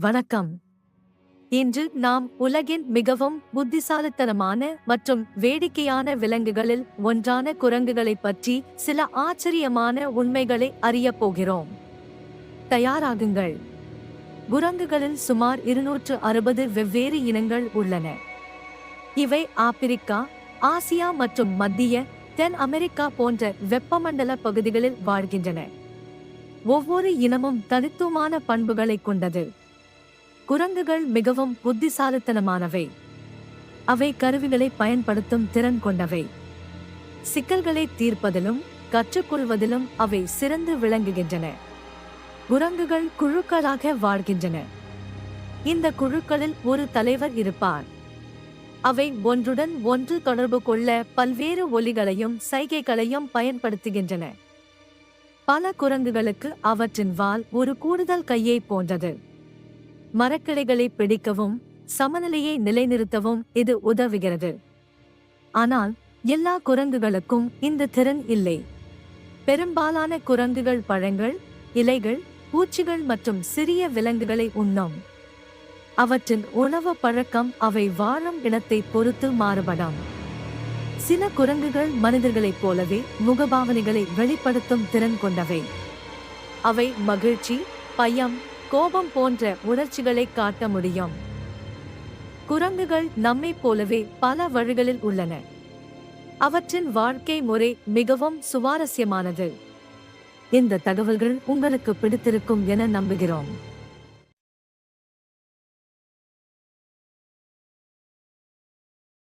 வணக்கம். இன்று நாம் உலகின் மிகவும் புத்திசாலித்தனமான மற்றும் வேடிக்கையான விலங்குகளில் ஒன்றான குரங்குகளைப் பற்றி சில ஆச்சரியமான உண்மைகளை அறியப் போகிறோம். தயாராகுங்கள். குரங்குகளில் சுமார் இருநூற்று அறுபது வெவ்வேறு இனங்கள் உள்ளன. இவை ஆப்பிரிக்கா ஆசியா மற்றும் மத்திய தென் அமெரிக்கா போன்ற வெப்பமண்டல பகுதிகளில் வாழ்கின்றன. ஒவ்வொரு இனமும் தனித்துவமான பண்புகளைக் கொண்டது. குரங்குகள் மிகவும் புத்திசாலித்தனமானவை. அவை கருவிகளை பயன்படுத்தும் திறன் கொண்டவை. சிக்கல்களை தீர்ப்பதிலும் கற்றுக்கொள்வதிலும் அவை சிறந்து விளங்குகின்றன. குரங்குகள் குழுக்களாக வாழ்கின்றன. இந்த குழுக்களில் ஒரு தலைவர் இருப்பார். அவை ஒன்றுடன் ஒன்று தொடர்பு கொள்ள பல்வேறு ஒலிகளையும் சைகைகளையும் பயன்படுத்துகின்றன. பல குரங்குகளுக்கு அவற்றின் வால் ஒரு கூடுதல் கையை போன்றது. மரக்கிளைகளை பிடிக்கவும் சமநிலையை நிலைநிறுத்தவும் இது உதவுகிறது. ஆனால் எல்லா குரங்குகளுக்கும் இந்த திறன் இல்லை. பெரும்பாலான குரங்குகள் பழங்கள் இலைகள் பூச்சிகள் மற்றும் சிறிய விலங்குகளை உண்ணும். அவற்றின் உணவு பழக்கம் அவை வாழும் இடத்தை பொறுத்து மாறுபடும். சில குரங்குகள் மனிதர்களைப் போலவே முகபாவனைகளை வெளிப்படுத்தும் திறன் கொண்டவை. அவை மகிழ்ச்சி பயம் கோபம் போன்ற உணர்ச்சிகளை காட்ட முடியும். குரங்குகள் நம்மைப் போலவே பல வழிகளில் உள்ளன. அவற்றின் வாழ்க்கை முறை மிகவும் சுவாரஸ்யமானது. இந்த தகவல்கள் உங்களுக்கு பிடித்திருக்கும் என நம்புகிறோம்.